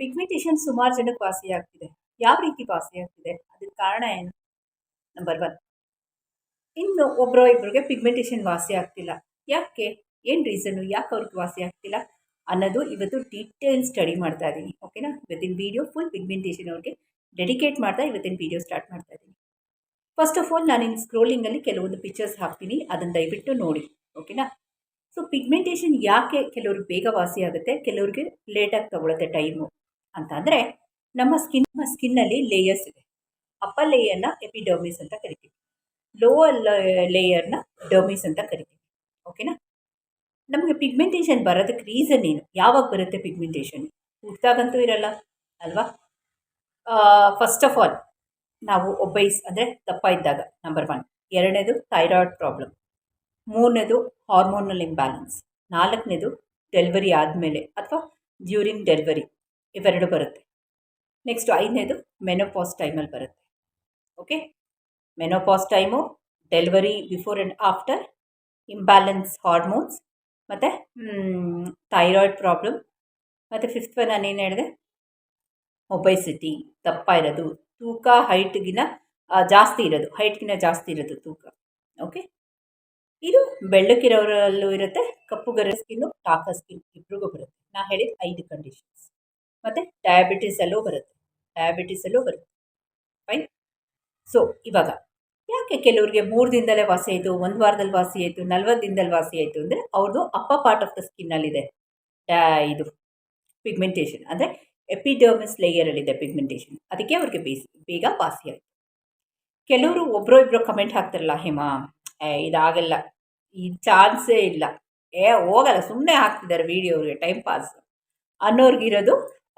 Pigmentation ಸುಮಾರು ಜನಕ್ಕೆ ವಾಸಿಯಾಗ್ತಿದೆ. ಯಾವ ರೀತಿ ವಾಸಿಯಾಗ್ತಿದೆ? ಅದಕ್ಕೆ ಕಾರಣ ಏನು? ನಂಬರ್ ಒನ್ ಇನ್ನು ಒಬ್ಬರೋ ಇಬ್ಬರಿಗೆ ಪಿಗ್ಮೆಂಟೇಷನ್ ವಾಸಿ ಆಗ್ತಿಲ್ಲ ಯಾಕೆ? ಏನು ರೀಸನ್ನು ಯಾಕೆ ಅವ್ರಿಗೆ ವಾಸಿ ಆಗ್ತಿಲ್ಲ ಅನ್ನೋದು ಇವತ್ತು ಡೀಟೇಲ್ ಸ್ಟಡಿ ಮಾಡ್ತಾ ಇದ್ದೀನಿ ಓಕೆನಾ ಇವತ್ತಿನ ವೀಡಿಯೋ ಫುಲ್ ಪಿಗ್ಮೆಂಟೇಷನ್ ಅವ್ರಿಗೆ ಡೆಡಿಕೇಟ್ ಮಾಡ್ತಾ ಇವತ್ತಿನ ವೀಡಿಯೋ ಸ್ಟಾರ್ಟ್ ಮಾಡ್ತಾ ಇದ್ದೀನಿ ಫಸ್ಟ್ ಆಫ್ ಆಲ್ ನಾನು ಇನ್ನು ಸ್ಕ್ರೋಲಿಂಗಲ್ಲಿ ಕೆಲವೊಂದು ಪಿಕ್ಚರ್ಸ್ ಹಾಕ್ತೀನಿ. ಅದನ್ನು ದಯವಿಟ್ಟು ನೋಡಿ. ಓಕೆನಾ ಸೊ ಪಿಗ್ಮೆಂಟೇಷನ್ ಯಾಕೆ ಕೆಲವ್ರಿಗೆ ಬೇಗ ವಾಸಿ ಆಗುತ್ತೆ ಕೆಲವ್ರಿಗೆ ಲೇಟಾಗಿ ತಗೊಳುತ್ತೆ ಟೈಮು ಅಂತ ಅಂದರೆ ನಮ್ಮ ಸ್ಕಿನ್ ಸ್ಕಿನ್ನಲ್ಲಿ ಲೇಯರ್ಸ್ ಇದೆ ಅಪ್ಪರ್ ಲೇಯರ್ನ ಎಪಿಡರ್ಮಿಸ್ ಅಂತ ಕರಿತೀವಿ. ಲೋವರ್ ಲೇಯರ್ನ ಡರ್ಮಿಸ್ ಅಂತ ಕರಿತೀವಿ. ಓಕೆನಾ ನಮಗೆ ಪಿಗ್ಮೆಂಟೇಷನ್ ಬರೋದಕ್ಕೆ ರೀಸನ್ ಏನು? ಯಾವಾಗ ಬರುತ್ತೆ ಪಿಗ್ಮೆಂಟೇಷನ್ ಹುಟ್ಟಾಗಂತೂ ಇರಲ್ಲ, ಅಲ್ವಾ? ಫಸ್ಟ್ ಆಫ್ ಆಲ್ ನಾವು ಒಬ್ಬೈಸ್ ಅಂದರೆ ದಪ್ಪ ಇದ್ದಾಗ ನಂಬರ್ ಒನ್ ಎರಡನೇದು ಥೈರಾಯ್ಡ್ ಪ್ರಾಬ್ಲಮ್ ಮೂರನೇದು ಹಾರ್ಮೋನಲ್ ಇಂಬ್ಯಾಲೆನ್ಸ್ ನಾಲ್ಕನೇದು ಡೆಲಿವರಿ ಆದಮೇಲೆ, ಅಥವಾ ಡ್ಯೂರಿಂಗ್ ಡೆಲಿವರಿ ಇವೆರಡು ಬರುತ್ತೆ. ನೆಕ್ಸ್ಟ್ ಐದನೇದು ಮೆನೋಪಾಸ್ ಟೈಮಲ್ಲಿ ಬರುತ್ತೆ. Okay menopause time delivery before and after imbalance hormones ಮತ್ತು ಥೈರಾಯ್ಡ್ ಪ್ರಾಬ್ಲಮ್ ಮತ್ತು ಫಿಫ್ತ್ ಒನ್ ನಾನು ಏನು ಹೇಳಿದೆ? ಒಬೈಸಿಟಿ ದಪ್ಪ ಇರೋದು ತೂಕ ಹೈಟ್ಗಿನ ಜಾಸ್ತಿ ಇರೋದು. ಹೈಟ್ಗಿನ ಜಾಸ್ತಿ ಇರೋದು ತೂಕ. ಓಕೆ ಇದು ಬೆಳ್ಳಕ್ಕಿರೋರಲ್ಲೂ ಇರುತ್ತೆ, ಕಪ್ಪುಗರ ಸ್ಕಿನ್ನು ಟಾಕ ಸ್ಕಿನ್ ಇಬ್ರಿಗೂ ಬರುತ್ತೆ. ನಾ ಹೇಳಿದ ಐದು ಕಂಡೀಷನ್ಸ್ ಮತ್ತು ಡಯಾಬಿಟೀಸಲ್ಲೂ ಬರುತ್ತೆ. ಡಯಾಬಿಟೀಸಲ್ಲೂ ಬರುತ್ತೆ. ಫೈನ್ ಸೊ ಇವಾಗ ಯಾಕೆ ಕೆಲವರಿಗೆ ಮೂರು ದಿನದಲ್ಲೇ ವಾಸಿ ಆಯಿತು, ಒಂದು ವಾರದಲ್ಲಿ ವಾಸಿ ಆಯಿತು ನಲ್ವತ್ತು ದಿನದಲ್ಲಿ ವಾಸಿ ಆಯಿತು ಅಂದರೆ ಅವ್ರದ್ದು ಅಪ್ಪ ಪಾರ್ಟ್ ಆಫ್ ದ ಸ್ಕಿನ್ನಲ್ಲಿದೆ ಇದು ಪಿಗ್ಮೆಂಟೇಷನ್ ಅಂದರೆ ಎಪಿಡರ್ಮಿಸ್ ಲೇಯರಲ್ಲಿದೆ ಪಿಗ್ಮೆಂಟೇಷನ್ ಅದಕ್ಕೆ ಅವ್ರಿಗೆ ಬೇಸ್, ಬೇಗ ವಾಸಿ ಆಯಿತು. ಕೆಲವರು ಒಬ್ಬರು ಇಬ್ಬರು ಕಮೆಂಟ್ ಹಾಕ್ತಾರಲ್ಲ, ಹೇಮಾ ಇದಾಗಲ್ಲ. ಈ ಚಾನ್ಸೇ ಇಲ್ಲ. ಏ, ಹೋಗಲ್ಲ ಸುಮ್ಮನೆ ಹಾಕ್ತಿದ್ದಾರೆ ವೀಡಿಯೋ ಅವ್ರಿಗೆ ಟೈಮ್ ಪಾಸ್ ಅನ್ನೋರ್ಗಿರೋದು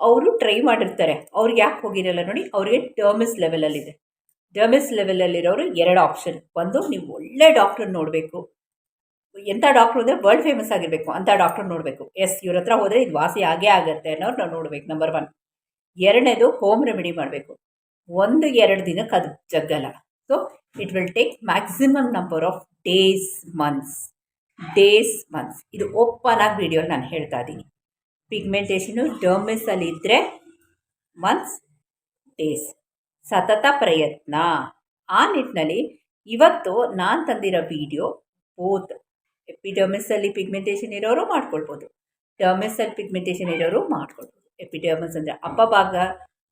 ಅವರು ಟ್ರೈ ಮಾಡಿರ್ತಾರೆ. ಅವ್ರಿಗೆ ಯಾಕೆ ಹೋಗಿರಲ್ಲ ನೋಡಿ, ಅವರಿಗೆ ಟರ್ಮಿಸ್ ಲೆವೆಲಲ್ಲಿದೆ ಡರ್ಮಿಸ್ ಲೆವೆಲಲ್ಲಿರೋರು ಎರಡು ಆಪ್ಷನ್ ಒಂದು, ನೀವು ಒಳ್ಳೆ ಡಾಕ್ಟ್ರ್ ನೋಡಬೇಕು. ಎಂಥ ಡಾಕ್ಟ್ರು ಅಂದರೆ ವರ್ಲ್ಡ್ ಫೇಮಸ್ ಆಗಿರಬೇಕು. ಅಂಥ ಡಾಕ್ಟ್ರ್ ನೋಡಬೇಕು. ಎಸ್, ಇವ್ರ ಹತ್ರ ಹೋದರೆ ಇದು ವಾಸಿ ಆಗೇ ಆಗುತ್ತೆ ಅನ್ನೋರು ನಾವು ನೋಡಬೇಕು ನಂಬರ್ ಒನ್ ಎರಡನೇದು ಹೋಮ್ ರೆಮಿಡಿ ಮಾಡಬೇಕು. ಒಂದು, ಎರಡು ದಿನಕ್ಕೆ ಅದು ಜಗ್ಗಲ್ಲ. So it will take maximum number of days months days months ಇದು ಓಪನ್ ಆಗಿ ವಿಡಿಯೋಲಿ ನಾನು ಹೇಳ್ತಾ ಇದ್ದೀನಿ. ಪಿಗ್ಮೆಂಟೇಷನು ಡರ್ಮಿಸಲ್ಲಿ ಇದ್ದರೆ ಮಂತ್ಸ್ ಡೇಸ್ ಸತತ ಪ್ರಯತ್ನ. ಆ ನಿಟ್ಟಿನಲ್ಲಿ ಇವತ್ತು ನಾನು ತಂದಿರೋ ವಿಡಿಯೋ ಬೋತ್ ಎಪಿಡರ್ಮಿಸಲ್ಲಿ ಪಿಗ್ಮೆಂಟೇಷನ್ ಇರೋರು ಮಾಡ್ಕೊಳ್ಬೋದು. ಡರ್ಮಿಸಲ್ಲಿ ಪಿಗ್ಮೆಂಟೇಷನ್ ಇರೋರು ಮಾಡ್ಕೊಳ್ಬೋದು. ಎಪಿಡರ್ಮಿಸ್ ಅಂದರೆ ಅಪ್ಪ ಭಾಗ,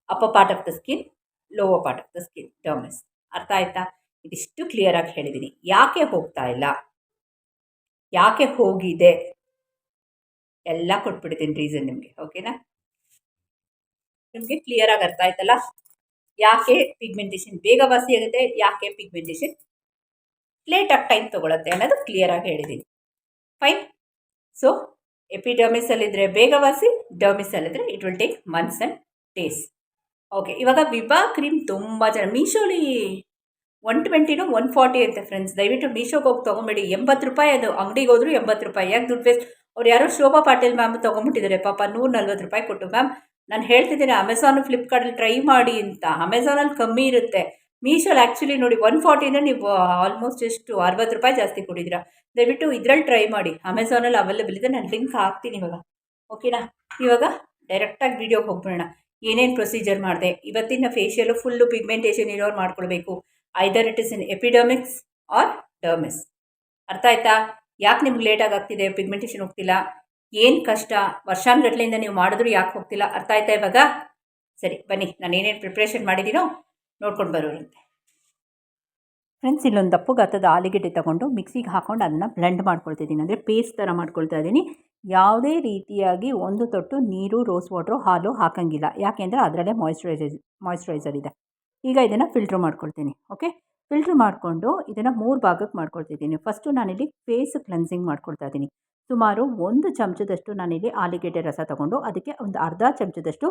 upper part of the skin lower part of the skin dermis ಅರ್ಥ ಆಯ್ತಾ? ಇದಿಷ್ಟು ಕ್ಲಿಯರಾಗಿ ಹೇಳಿದ್ದೀನಿ ಯಾಕೆ ಹೋಗ್ತಾ ಇಲ್ಲ? ಯಾಕೆ ಹೋಗಿದೆ? ಎಲ್ಲ ಕೊಟ್ಬಿಡ್ತೀನಿ ರೀಸನ್ ನಿಮಗೆ ಓಕೆನಾ ನಿಮಗೆ ಕ್ಲಿಯರಾಗಿ ಅರ್ಥ ಆಯ್ತಲ್ಲ? ಯಾಕೆ ಪಿಗ್ಮೆಂಟೇಷನ್ ಬೇಗ ವಾಸಿ ಆಗುತ್ತೆ, ಯಾಕೆ ಪಿಗ್ಮೆಂಟೇಷನ್ ಲೇಟಾಗಿ ಟೈಮ್ ತೊಗೊಳತ್ತೆ ಅನ್ನೋದು ಕ್ಲಿಯರಾಗಿ ಹೇಳಿದ್ದೀನಿ ಫೈನ್ ಸೊ ಎಪಿಡರ್ಮಿಸಲ್ಲಿದ್ದರೆ ಬೇಗ ವಾಸಿ ಡರ್ಮಿಸಲ್ಲಿದ್ದರೆ it will take months and days okay ಇವಾಗ ವಿಭಾ ಕ್ರೀಮ್ ತುಂಬ ಜನ, ಮೀಶೋಲಿ ಒನ್ ಟ್ವೆಂಟಿನೂ ಒನ್ ಫಾರ್ಟಿ ಅಂತೆ ಫ್ರೆಂಡ್ಸ್ ದಯವಿಟ್ಟು ಮೀಶೋಗೆ ಹೋಗಿ ತೊಗೊಂಬೇಡಿ. ಎಂಬತ್ತು ರೂಪಾಯಿ ಅದು, ಅಂಗಡಿಗೆ ಹೋದರೂ ಎಂಬತ್ತು ರೂಪಾಯಿ. ಯಾಕೆ ದುಡ್ಡು ವೇಸ್ಟ್ ಅವ್ರು ಯಾರೋ ಶೋಭಾ ಪಾಟೀಲ್ ಮ್ಯಾಮ್ ತೊಗೊಂಬಿಟ್ಟಿದ್ದಾರೆ. ಪಾಪ ನೂರ ನಲ್ವತ್ತು ರೂಪಾಯಿ ಕೊಟ್ಟು ಮ್ಯಾಮ್ ನಾನು ಹೇಳ್ತಿದ್ದೀನಿ ಅಮೆಝಾನು ಫ್ಲಿಪ್ಕಾರ್ಟಲ್ಲಿ ಟ್ರೈ ಮಾಡಿ ಅಂತ. ಅಮೆಝಾನಲ್ಲಿ ಕಮ್ಮಿ ಇರುತ್ತೆ. ಮೀಶೋಲ್ಲಿ ಆ್ಯಕ್ಚುಲಿ ನೋಡಿ ಒನ್ ಫಾರ್ಟಿನೇ ನೀವು ಆಲ್ಮೋಸ್ಟ್ ಎಷ್ಟು ಅರವತ್ತು ರೂಪಾಯಿ ಜಾಸ್ತಿ ಕೊಟ್ಟಿದ್ದೀರಾ. ದಯವಿಟ್ಟು ಇದರಲ್ಲಿ ಟ್ರೈ ಮಾಡಿ. ಅಮೆಝಾನಲ್ಲಿ ಅವೈಲೇಬಲ್ ಇದೆ, ನಾನು ಲಿಂಕ್ ಹಾಕ್ತೀನಿ ಇವಾಗ. ಓಕೆನಾ ಇವಾಗ ಡೈರೆಕ್ಟಾಗಿ ವೀಡಿಯೋಗೆ ಹೋಗ್ಬಿಡೋಣ. ಏನೇನು ಪ್ರೊಸೀಜರ್ ಮಾಡಿದೆ? ಇವತ್ತಿನ ಫೇಶಿಯಲು ಫುಲ್ಲು ಪಿಗ್ಮೆಂಟೇಷನ್ ಇರೋರು ಮಾಡ್ಕೊಳ್ಬೇಕು either it is in epidermis or dermis ಅರ್ಥ ಆಯ್ತಾ? ಯಾಕೆ ನಿಮ್ಗೆ ಲೇಟಾಗಿ ಆಗ್ತಿದೆ ಪಿಗ್ಮೆಂಟೇಷನ್ ಹೋಗ್ತಿಲ್ಲ? ಏನು ಕಷ್ಟ? ವರ್ಷಾನುಗಟ್ಲೆಯಿಂದ ನೀವು ಮಾಡಿದ್ರು ಯಾಕೆ ಹೋಗ್ತಿಲ್ಲ? ಅರ್ಥ ಆಯ್ತಾ ಇವಾಗ? ಸರಿ, ಬನ್ನಿ, ನಾನು ಏನೇನು ಪ್ರಿಪ್ರೇಷನ್ ಮಾಡಿದ್ದೀನೋ ನೋಡ್ಕೊಂಡು ಬರೋರಂತೆ. ಫ್ರೆಂಡ್ಸ್ ಇಲ್ಲೊಂದು ದಪ್ಪು ಗಾತ್ರದ ಆಲೂಗೆಡ್ಡೆ ತೊಗೊಂಡು ಮಿಕ್ಸಿಗೆ ಹಾಕೊಂಡು ಅದನ್ನು ಬ್ಲೆಂಡ್ ಮಾಡ್ಕೊಳ್ತಿದ್ದೀನಿ. ಅಂದರೆ ಪೇಸ್ಟ್ ಥರ ಮಾಡ್ಕೊಳ್ತಾ ಇದ್ದೀನಿ. ಯಾವುದೇ ರೀತಿಯಾಗಿ ಒಂದು ತೊಟ್ಟು ನೀರು ರೋಸ್ ವಾಟ್ರು ಹಾಲು ಹಾಕಂಗಿಲ್ಲ. ಯಾಕೆಂದರೆ ಅದರಲ್ಲೇ ಮಾಯ್ಶ್ಚರೈಸರ್ ಮಾಯ್ಶ್ಚರೈಸರ್ ಇದೆ. ಈಗ ಇದನ್ನು ಫಿಲ್ಟ್ರ್ ಮಾಡ್ಕೊಳ್ತೀನಿ ಓಕೆ ಫಿಲ್ಟ್ರ್ ಮಾಡಿಕೊಂಡು ಇದನ್ನು ಮೂರು ಭಾಗಕ್ಕೆ ಮಾಡ್ಕೊಳ್ತಿದ್ದೀನಿ. ಫಸ್ಟು ನಾನಿಲ್ಲಿ ಫೇಸ್ ಕ್ಲೆನ್ಸಿಂಗ್ ಮಾಡ್ಕೊಳ್ತಾ ಇದ್ದೀನಿ. ಸುಮಾರು ಒಂದು ಚಮಚದಷ್ಟು ನಾನಿಲ್ಲಿ ಆಲೂಗೆಡ್ಡೆ ರಸ ತಗೊಂಡು ಅದಕ್ಕೆ ಒಂದು ಅರ್ಧ ಚಮಚದಷ್ಟು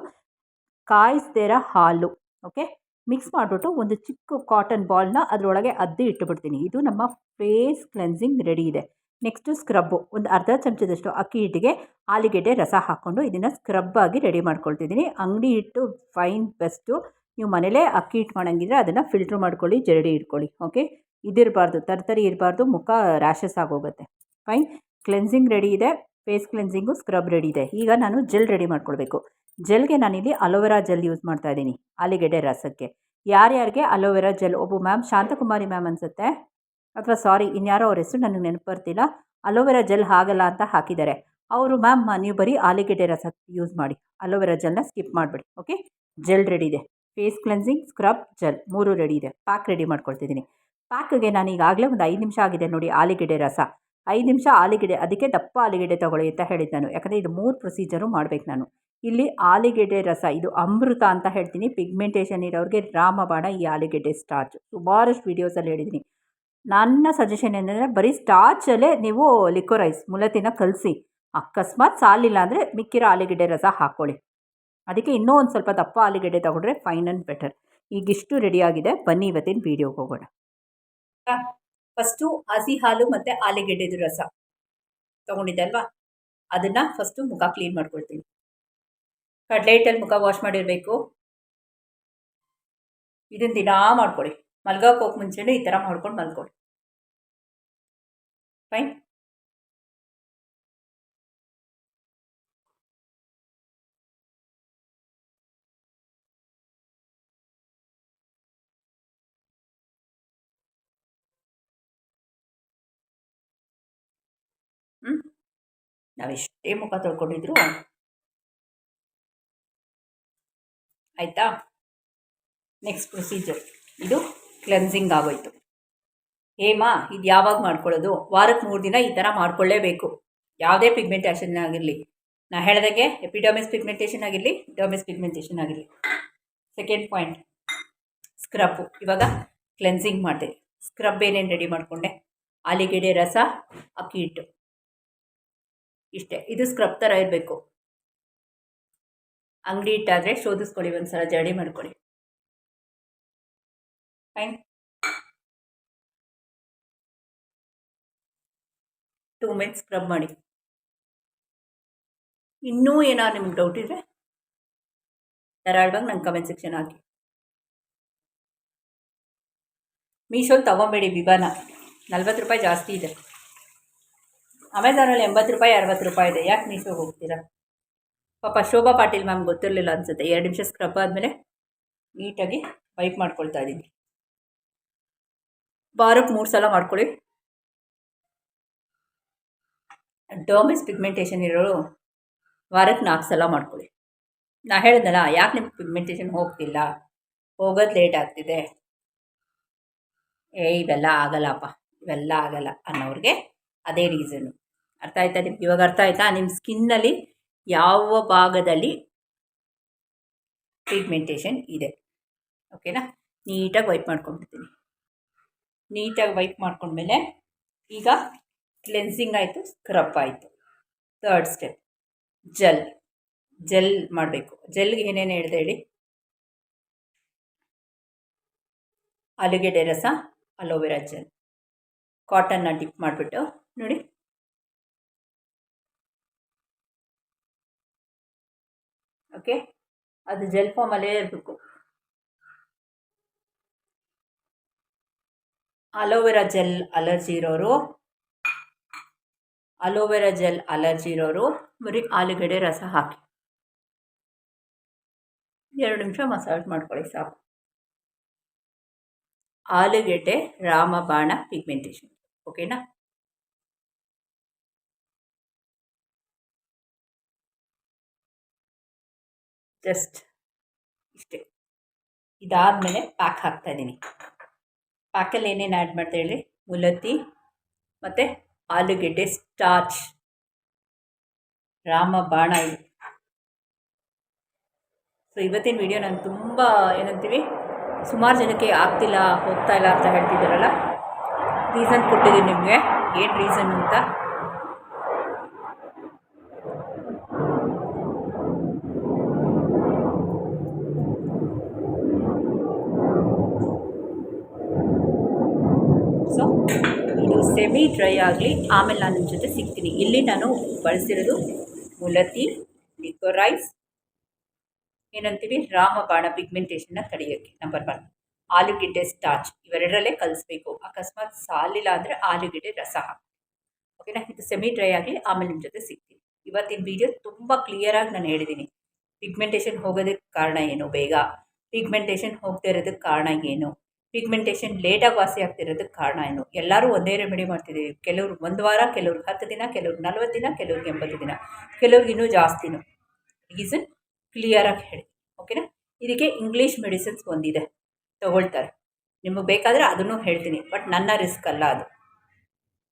ಕಾಯಿಸ್ದಿರ ಹಾಲು ಓಕೆ ಮಿಕ್ಸ್ ಮಾಡಿಬಿಟ್ಟು ಒಂದು ಚಿಕ್ಕ ಕಾಟನ್ ಬಾಲ್ನ ಅದರೊಳಗೆ ಅದ್ದಿ ಇಟ್ಟುಬಿಡ್ತೀನಿ ಇದು ನಮ್ಮ ಫೇಸ್ ಕ್ಲೆನ್ಸಿಂಗ್ ರೆಡಿ ಇದೆ. ನೆಕ್ಸ್ಟು ಸ್ಕ್ರಬ್ಬು ಒಂದು ಅರ್ಧ ಚಮಚದಷ್ಟು ಅಕ್ಕಿ ಹಿಟ್ಟಿಗೆ ಆಲಿಗೆಡ್ಡೆ ರಸ ಹಾಕ್ಕೊಂಡು ಇದನ್ನು ಸ್ಕ್ರಬ್ ಆಗಿ ರೆಡಿ ಮಾಡ್ಕೊಳ್ತಿದ್ದೀನಿ. ಅಂಗಡಿ ಹಿಟ್ಟು ಫೈನ್ ಬೆಸ್ಟು ನೀವು ಮನೇಲೇ ಅಕ್ಕಿ ಹಿಟ್ಟು ಮಾಡೋಂಗಿದ್ರೆ ಅದನ್ನು ಫಿಲ್ಟ್ರ್ ಮಾಡ್ಕೊಳ್ಳಿ, ಜರಡಿ ಇಟ್ಕೊಳ್ಳಿ ಓಕೆ ಇದಿರಬಾರ್ದು, ತರ್ತರಿ ಇರಬಾರ್ದು, ಮುಖ ರ್ಯಾಷಸ್ ಆಗೋಗುತ್ತೆ. ಫೈನ್ ಕ್ಲೆನ್ಸಿಂಗ್ ರೆಡಿ ಇದೆ ಫೇಸ್ ಕ್ಲೆನ್ಸಿಂಗು ಸ್ಕ್ರಬ್ ರೆಡಿ ಇದೆ. ಈಗ ನಾನು ಜೆಲ್ ರೆಡಿ ಮಾಡ್ಕೊಳ್ಬೇಕು. ಜೆಲ್ಗೆ ನಾನಿಲ್ಲಿ ಅಲೋವೆರಾ ಜೆಲ್ ಯೂಸ್ ಮಾಡ್ತಾ ಇದ್ದೀನಿ, ಆಲಿಗೆಡ್ಡೆ ರಸಕ್ಕೆ. ಯಾರ್ಯಾರಿಗೆ ಅಲೋವೆರಾ ಜೆಲ್ ಒಬ್ಬ ಮ್ಯಾಮ್ ಶಾಂತಕುಮಾರಿ ಮ್ಯಾಮ್ ಅನಿಸುತ್ತೆ? ಅಥವಾ ಸಾರಿ ಇನ್ಯಾರೋ ಅವ್ರ ಹೆಸರು ನನಗೆ ನೆನಪು ಬರ್ತಿಲ್ಲ. ಅಲೋವೆರಾ ಜೆಲ್ ಹಾಗಲ್ಲ ಅಂತ ಹಾಕಿದ್ದಾರೆ. ಅವರು ಮ್ಯಾಮ್ ನೀವು ಬರೀ ಆಲಿಗೆಡ್ಡೆ ರಸ ಯೂಸ್ ಮಾಡಿ ಅಲೋವೆರಾ ಜೆಲ್ನ ಸ್ಕಿಪ್ ಮಾಡಿಬಿಡಿ ಓಕೆ ಜೆಲ್ ರೆಡಿ ಇದೆ. ಫೇಸ್ ಕ್ಲೆನ್ಸಿಂಗ್, ಸ್ಕ್ರಬ್ ಜೆಲ್ ಮೂರು ರೆಡಿ ಇದೆ. ಪ್ಯಾಕ್ ರೆಡಿ ಮಾಡ್ಕೊಳ್ತಿದ್ದೀನಿ. ಪ್ಯಾಕ್ಗೆ ನಾನು ಈಗಾಗಲೇ ಒಂದು ಐದು ನಿಮಿಷ ಆಗಿದೆ ನೋಡಿ ಆಲಿಗೆಡೆ ರಸ. ಐದು ನಿಮಿಷ ಆಲಿಗೆಡೆ ಅದಕ್ಕೆ ದಪ್ಪ ಆಲಿಗೆಡೆ ತೊಗೊಳ್ಳಿ ಅಂತ ಹೇಳಿದ್ದು ನಾನು. ಯಾಕಂದರೆ ಇದು ಮೂರು ಪ್ರೊಸೀಜರು ಮಾಡಬೇಕು ನಾನು. ಇಲ್ಲಿ ಆಲಿಗೆಡ್ಡೆ ರಸ, ಇದು ಅಮೃತ ಅಂತ ಹೇಳ್ತೀನಿ. ಪಿಗ್ಮೆಂಟೇಷನ್ ಇರೋರಿಗೆ ರಾಮಬಾಣ ಈ ಆಲಿಗೆಡ್ಡೆ ಸ್ಟಾರ್ಚ್. ಸುಮಾರಷ್ಟು ವೀಡಿಯೋಸಲ್ಲಿ ಹೇಳಿದ್ದೀನಿ ನನ್ನ ಸಜೆಷನ್ ಏನಂದರೆ ಬರೀ ಸ್ಟಾರ್ಚಲ್ಲೇ ನೀವು ಲಿಕ್ವರೈಸ್ ಮುಲತಿನ ಕಲಸಿ. ಅಕಸ್ಮಾತ್ ಸಾಲಿಲ್ಲ ಅಂದರೆ ಮಿಕ್ಕಿರೋ ಆಲಿಗೆಡ್ಡೆ ರಸ ಹಾಕ್ಕೊಳ್ಳಿ. ಅದಕ್ಕೆ ಇನ್ನೂ ಒಂದು ಸ್ವಲ್ಪ ದಪ್ಪ ಆಲೂಗೆಡ್ಡೆ ತೊಗೊಂಡ್ರೆ ಫೈನ್ ಆ್ಯಂಡ್ ಬೆಟರ್ ಈಗಿಷ್ಟು ರೆಡಿಯಾಗಿದೆ ಬನ್ನಿ ಇವತ್ತಿನ ವೀಡಿಯೋಗೆ ಹೋಗೋಣ. ಫಸ್ಟು ಹಸಿ ಹಾಲು ಮತ್ತು ಆಲೂಗೆಡ್ಡೆದು ರಸ ತೊಗೊಂಡಿದ್ದೆ ಅಲ್ವಾ? ಅದನ್ನು ಫಸ್ಟು ಮುಖ ಕ್ಲೀನ್ ಮಾಡ್ಕೊಳ್ತೀನಿ. ಕಡಲೆ ಹಿಟ್ಟಲ್ಲಿ ಮುಖ ವಾಶ್ ಮಾಡಿರಬೇಕು. ಇದನ್ನು ದಿನಾ ಮಾಡ್ಕೊಳ್ಳಿ ಮಲ್ಗೋಕೆ ಹೋಗಿ ಮುಂಚೆನೇ ಈ ಥರ ಮಾಡ್ಕೊಂಡು ಮಲ್ಕೊಳ್ಳಿ ಫೈನ್ ನಾವೆಷ್ಟೇ ಮುಖ ತೊಳ್ಕೊಂಡಿದ್ರು ಆಯಿತಾ? ನೆಕ್ಸ್ಟ್ ಪ್ರೊಸೀಜರ್ ಇದು ಕ್ಲೆನ್ಸಿಂಗ್ ಆಗೋಯ್ತು. ಹೇಮಾ, ಇದು ಯಾವಾಗ ಮಾಡ್ಕೊಳ್ಳೋದು? ವಾರಕ್ಕೆ ಮೂರು ದಿನ ಈ ಥರ ಮಾಡ್ಕೊಳ್ಳೇಬೇಕು. ಯಾವುದೇ ಪಿಗ್ಮೆಂಟೇಷನ್ ಆಗಿರಲಿ. ನಾ ಹೇಳಿದಾಗೆ ಎಪಿಡರ್ಮಿಸ್ ಪಿಗ್ಮೆಂಟೇಷನ್ ಆಗಿರಲಿ ಡೊಮಿಸ್ ಪಿಗ್ಮೆಂಟೇಷನ್ ಆಗಿರಲಿ. ಸೆಕೆಂಡ್ ಪಾಯಿಂಟ್ ಸ್ಕ್ರಬ್ ಇವಾಗ ಕ್ಲೆನ್ಸಿಂಗ್ ಮಾಡಿದೆ. ಸ್ಕ್ರಬ್ ಏನೇನು ರೆಡಿ ಮಾಡಿಕೊಂಡೆ? ಆಲಿಗೆಡೆ ರಸ, ಅಕ್ಕಿ ಹಿಟ್ಟು. ಇಷ್ಟೇ. ಇದು ಸ್ಕ್ರಬ್ ಥರ ಇರಬೇಕು. ಅಂಗಡಿ ಇಟ್ಟಾದರೆ ಶೋಧಿಸ್ಕೊಳ್ಳಿ ಒಂದು ಸಲ ಜಡಿ ಮಾಡ್ಕೊಳ್ಳಿ. ಫೈನ್ ಟೂ ಮಿನಿಟ್ಸ್ ಸ್ಕ್ರಬ್ ಮಾಡಿ. ಇನ್ನೂ ಏನಾದ್ರು ನಿಮ್ಗೆ ಡೌಟ್ ಇದ್ದರೆ ಧಾರಾಳವಾಗಿ ನಂಗೆ ಕಮೆಂಟ್ ಸೆಕ್ಷನ್ ಹಾಕಿ. ಮೀಶೋಲ್ಲಿ ತೊಗೊಬೇಡಿ, ವಿಭಾನ. ನಲ್ವತ್ತು ರೂಪಾಯಿ ಜಾಸ್ತಿ ಇದೆ. ಅಮೆಝಾನಲ್ಲಿ ಎಂಬತ್ತು ರೂಪಾಯಿ, ಅರವತ್ತು ರೂಪಾಯಿ ಇದೆ. ಯಾಕೆ ಮೀಶೋಗೆ ಹೋಗ್ತೀರಾ? ಪಾಪ ಶೋಭಾ ಪಾಟೀಲ್ ಮ್ಯಾಮ್ ಗೊತ್ತಿರಲಿಲ್ಲ ಅನಿಸುತ್ತೆ. ಎರಡು ನಿಮಿಷ ಸ್ಕ್ರಬ್ ಆದಮೇಲೆ ನೀಟಾಗಿ ವೈಪ್ ಮಾಡ್ಕೊಳ್ತಾ ಇದ್ದೀನಿ. ವಾರಕ್ಕೆ ಮೂರು ಸಲ ಮಾಡ್ಕೊಳ್ಳಿ. ಡೋಮಿಸ್ ಪಿಗ್ಮೆಂಟೇಷನ್ ಇರೋರು ವಾರಕ್ಕೆ ನಾಲ್ಕು ಸಲ ಮಾಡ್ಕೊಳ್ಳಿ. ನಾ ಹೇಳಿದ್ನಲ್ಲ, ಯಾಕೆ ನಿಮ್ಗೆ ಪಿಗ್ಮೆಂಟೇಷನ್ ಹೋಗ್ತಿಲ್ಲ? ಹೋಗೋದು ಲೇಟ್ ಆಗ್ತಿದೆ. ಏ, ಇವೆಲ್ಲ ಆಗಲ್ಲಪ್ಪ. ಇವೆಲ್ಲ ಆಗಲ್ಲ ಅನ್ನೋರಿಗೆ ಅದೇ ರೀಸನ್ನು ಅರ್ಥ ಆಯ್ತಾ? ನಿಮ್ಗೆ ಇವಾಗ ಅರ್ಥ ಆಯ್ತಾ? ನಿಮ್ಮ ಸ್ಕಿನ್ನಲ್ಲಿ ಯಾವ ಭಾಗದಲ್ಲಿ ಟ್ರೀಟ್ಮೆಂಟೇಷನ್ ಇದೆ. ಓಕೆನಾ ನೀಟಾಗಿ ವೈಪ್ ಮಾಡ್ಕೊಂಡ್ಬಿಡ್ತೀನಿ. ನೀಟಾಗಿ ವೈಪ್ ಮಾಡ್ಕೊಂಡ್ಮೇಲೆ ಈಗ ಕ್ಲೆನ್ಸಿಂಗ್ ಆಯಿತು ಸ್ಕ್ರಬ್ ಆಯಿತು. ಥರ್ಡ್ ಸ್ಟೆಪ್ ಜೆಲ್ ಜೆಲ್ ಮಾಡಬೇಕು. ಜೆಲ್ಗೆ ಏನೇನು ಹೇಳಿದೆ ಹೇಳಿ? ಆಲೂಗೆಡ್ಡೆ ರಸ, ಅಲೋವೆರಾ ಜೆಲ್ ಕಾಟನ್ನ ಡಿಪ್ ಮಾಡಿಬಿಟ್ಟು ನೋಡಿ. ಓಕೆ? ಅದು ಜೆಲ್ ಫಾರ್ಮಲ್ಲೇ ಇರಬೇಕು. ಅಲೋವೆರಾ ಜೆಲ್ ಅಲರ್ಜಿ ಇರೋರು. ಅಲೋವೆರಾ ಜೆಲ್ ಅಲರ್ಜಿ ಇರೋರು. ಬರೀ ಆಲೂಗಡ್ಡೆ ರಸ ಹಾಕಿ. ಎರಡು ನಿಮಿಷ ಮಸಾಜ್ ಮಾಡ್ಕೊಳ್ಳಿ, ಸಾಕು. ಆಲೂಗೆಡ್ಡೆ, ರಾಮಬಾಣ ಪಿಗ್ಮೆಂಟೇಷನ್ ಓಕೆನಾ ಜಸ್ಟ್ ಇಷ್ಟೇ. ಇದಾದಮೇಲೆ ಪ್ಯಾಕ್ ಹಾಕ್ತಾಯಿದ್ದೀನಿ ಪ್ಯಾಕಲ್ಲಿ ಏನೇನು ಆ್ಯಡ್ ಮಾಡ್ತಾ ಹೇಳಿ? ಮುಲತಿ ಮತ್ತು ಆಲೂಗೆಡ್ಡೆ ಸ್ಟಾರ್ಚ್ ರಾಮ ಬಾಣ ಸೊ ಇವತ್ತಿನ ವಿಡಿಯೋ ನಾನು ತುಂಬ ಏನಂತೀವಿ ಸುಮಾರು ಜನಕ್ಕೆ ಆಗ್ತಿಲ್ಲ, ಹೋಗ್ತಾ ಇಲ್ಲ ಅಂತ ಹೇಳ್ತಿದ್ದಾರಲ್ಲ? ರೀಸನ್ ಕೊಟ್ಟಿದ್ದೀನಿ ನಿಮಗೆ. ಏನು ರೀಸನ್ ಅಂತ? ಸೊ ಇದು ಸೆಮಿ ಡ್ರೈ ಆಗಲಿ, ಆಮೇಲೆ ನಾನು ನಿಮ್ಮ ಜೊತೆ ಸಿಗ್ತೀನಿ. ಇಲ್ಲಿ ನಾನು ಬಳಸಿರೋದು ಮುಲತಿ ರೈಸ್ ಏನಂತೀವಿ ರಾಮಬಾಣ ಪಿಗ್ಮೆಂಟೇಷನ್ನ ತಡೆಯೋಕ್ಕೆ ನಂಬರ್ ಒನ್ ಆಲೂಗೆಡ್ಡೆ ಸ್ಟಾರ್ಚ್ ಇವೆರಡರಲ್ಲೇ ಕಲಿಸ್ಬೇಕು. ಅಕಸ್ಮಾತ್ ಸಾಲಿಲ್ಲ ಅಂದರೆ ಆಲೂಗೆಡ್ಡೆ ರಸ ಹಾಕಿ ಓಕೆನಾ ಇದು ಸೆಮಿ ಡ್ರೈ ಆಗಲಿ, ಆಮೇಲೆ ನಿಮ್ಮ ಜೊತೆ ಸಿಗ್ತೀನಿ. ಇವತ್ತಿನ ವೀಡಿಯೋ ತುಂಬ ಕ್ಲಿಯರಾಗಿ ನಾನು ಹೇಳಿದ್ದೀನಿ ಪಿಗ್ಮೆಂಟೇಷನ್ ಹೋಗೋದಕ್ಕೆ ಕಾರಣ ಏನು? ಬೇಗ. ಪಿಗ್ಮೆಂಟೇಷನ್ ಹೋಗದೇ ಇರೋದಕ್ಕೆ ಕಾರಣ ಏನು? ಪಿಗ್ಮೆಂಟೇಷನ್ ಲೇಟಾಗಿ ವಾಸಿ ಆಗ್ತಿರೋದಕ್ಕೆ ಕಾರಣ ಏನು? ಎಲ್ಲರೂ ಒಂದೇ ರೆಮಿಡಿ ಮಾಡ್ತಿದ್ದೀವಿ. ಕೆಲವ್ರು ಒಂದು ವಾರ, ಕೆಲವ್ರಿಗೆ ಹತ್ತು ದಿನ, ಕೆಲವ್ರಿಗೆ ನಲ್ವತ್ತು ದಿನ, ಕೆಲವ್ರಿಗೆ ಎಂಬತ್ತು ದಿನ. ಕೆಲವ್ರಿಗೆ ಇನ್ನೂ ಜಾಸ್ತಿನೂ. ರೀಸನ್ ಕ್ಲಿಯರಾಗಿ ಹೇಳಿ. ಓಕೆನಾ ಇದಕ್ಕೆ ಇಂಗ್ಲೀಷ್ ಮೆಡಿಸಿನ್ಸ್ ಒಂದಿದೆ. ತಗೊಳ್ತಾರೆ. ನಿಮಗೆ ಬೇಕಾದರೆ ಅದನ್ನು ಹೇಳ್ತೀನಿ. ಬಟ್ ನನ್ನ ರಿಸ್ಕ್ ಅಲ್ಲ ಅದು.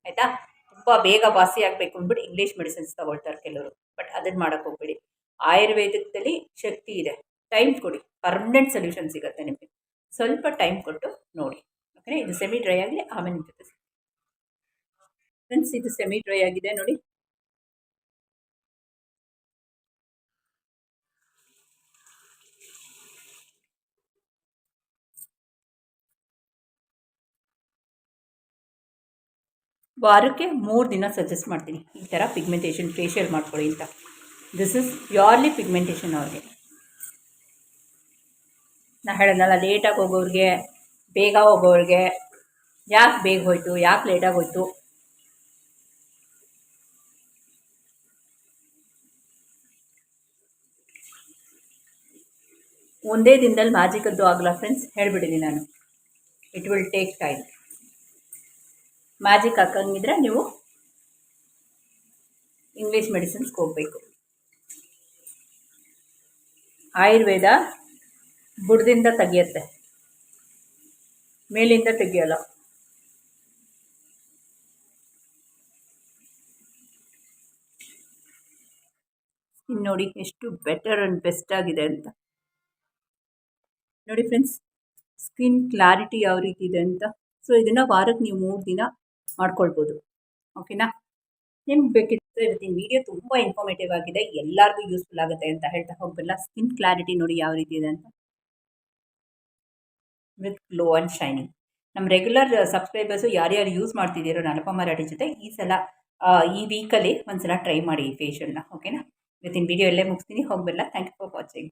ಆಯಿತಾ? ತುಂಬ ಬೇಗ ವಾಸಿ ಆಗಬೇಕು ಅಂದ್ಬಿಟ್ಟು ಇಂಗ್ಲೀಷ್ ಮೆಡಿಸಿನ್ಸ್ ತಗೊಳ್ತಾರೆ ಕೆಲವರು. ಬಟ್ ಅದನ್ನು ಮಾಡೋಕ್ಕೆ ಹೋಗ್ಬೇಡಿ. ಆಯುರ್ವೇದದಲ್ಲಿ ಶಕ್ತಿ ಇದೆ. ಟೈಮ್ ಕೊಡಿ. ಪರ್ಮನೆಂಟ್ ಸೊಲ್ಯೂಷನ್ ಸಿಗುತ್ತೆ ನಿಮಗೆ. ಸ್ವಲ್ಪ ಟೈಮ್ ಕೊಟ್ಟು ನೋಡಿ. ಓಕೆ ಇದು ಸೆಮಿ ಡ್ರೈ ಆಗಲಿ ಆಮೇಲೆ ಫ್ರೆಂಡ್ಸ್ ಇದು ಸೆಮಿ ಡ್ರೈ ಆಗಿದೆ ನೋಡಿ. ವಾರಕ್ಕೆ ಮೂರು ದಿನ ಸಜೆಸ್ಟ್ ಮಾಡ್ತೀನಿ. ಈ ಥರ ಪಿಗ್ಮೆಂಟೇಷನ್ ಫೇಶಿಯಲ್ ಮಾಡ್ಕೊಳ್ಳಿ ಅಂತ. ದಿಸ್ ಇಸ್ ಪ್ಯೂರ್ಲಿ ಪಿಗ್ಮೆಂಟೇಷನ್ ಅವ್ರಿಗೆ. ನಾ ಹೇಳೋದಲ್ಲ ಲೇಟಾಗಿ ಹೋಗೋರಿಗೆ, ಬೇಗ ಹೋಗೋರಿಗೆ, ಯಾಕೆ ಬೇಗ ಹೋಯಿತು, ಯಾಕೆ ಲೇಟಾಗಿ ಹೋಯ್ತು? ಒಂದೇ ದಿನದಲ್ಲಿ ಮ್ಯಾಜಿಕದ್ದು ಆಗಲ್ಲ ಫ್ರೆಂಡ್ಸ್ ಹೇಳಿಬಿಟ್ಟಿದ್ದೀನಿ ನಾನು. It will take time magic ಹಾಕಂಗಿದ್ರೆ ನೀವು ಇಂಗ್ಲೀಷ್ ಮೆಡಿಸಿನ್ಸ್ಗೆ ಹೋಗಬೇಕು ಆಯುರ್ವೇದ ಬುಡದಿಂದ ತೆಗಿಯತ್ತೆ. ಮೇಲಿಂದ ತೆಗಿಯೋಲ್ಲ. ಸ್ಕಿನ್ ನೋಡಿ ಎಷ್ಟು ಬೆಟರ್ ಆ್ಯಂಡ್ ಬೆಸ್ಟ್ ಆಗಿದೆ ಅಂತ. ನೋಡಿ ಫ್ರೆಂಡ್ಸ್ ಸ್ಕಿನ್ ಕ್ಲಾರಿಟಿ ಯಾವ ರೀತಿ ಇದೆ ಅಂತ. ಸೊ ಇದನ್ನು ವಾರಕ್ಕೆ ನೀವು ಮೂರು ದಿನ ಮಾಡ್ಕೊಳ್ಬೋದು. ಓಕೆನಾ ನಿಮ್ಗೆ ಬೇಕಿತ್ತು ಇರ್ತೀನಿ ವಿಡಿಯೋ ತುಂಬ ಇನ್ಫಾರ್ಮೇಟಿವ್ ಆಗಿದೆ. ಎಲ್ಲರಿಗೂ ಯೂಸ್ಫುಲ್ ಆಗುತ್ತೆ ಅಂತ ಹೇಳ್ತಾ ಹೋಗಬಲ್ಲ ಸ್ಕಿನ್ ಕ್ಲಾರಿಟಿ ನೋಡಿ ಯಾವ ರೀತಿ ಇದೆ ಅಂತ. ವಿತ್ ಗ್ಲೋ ಆ್ಯಂಡ್ ಶೈನಿಂಗ್ ನಮ್ಮ ರೆಗ್ಯುಲರ್ ಸಬ್ಸ್ಕ್ರೈಬರ್ಸು ಯಾರ್ಯಾರು ಯೂಸ್ ಮಾಡ್ತಿದ್ದೀರೋ ನಲಪ ಮರಾಠಿ ಜೊತೆ ಈ ಸಲ ಈ ವೀಕಲ್ಲಿ ಒಂದು ಸಲ ಟ್ರೈ ಮಾಡಿ ಫೇಶಿಯಲ್ನ ಓಕೆನಾ ಇವತ್ತಿನ ವಿಡಿಯೋ ಎಲ್ಲೇ ಮುಗಿಸ್ತೀನಿ. ಹೋಗಬಲ್ಲ. Thank you for watching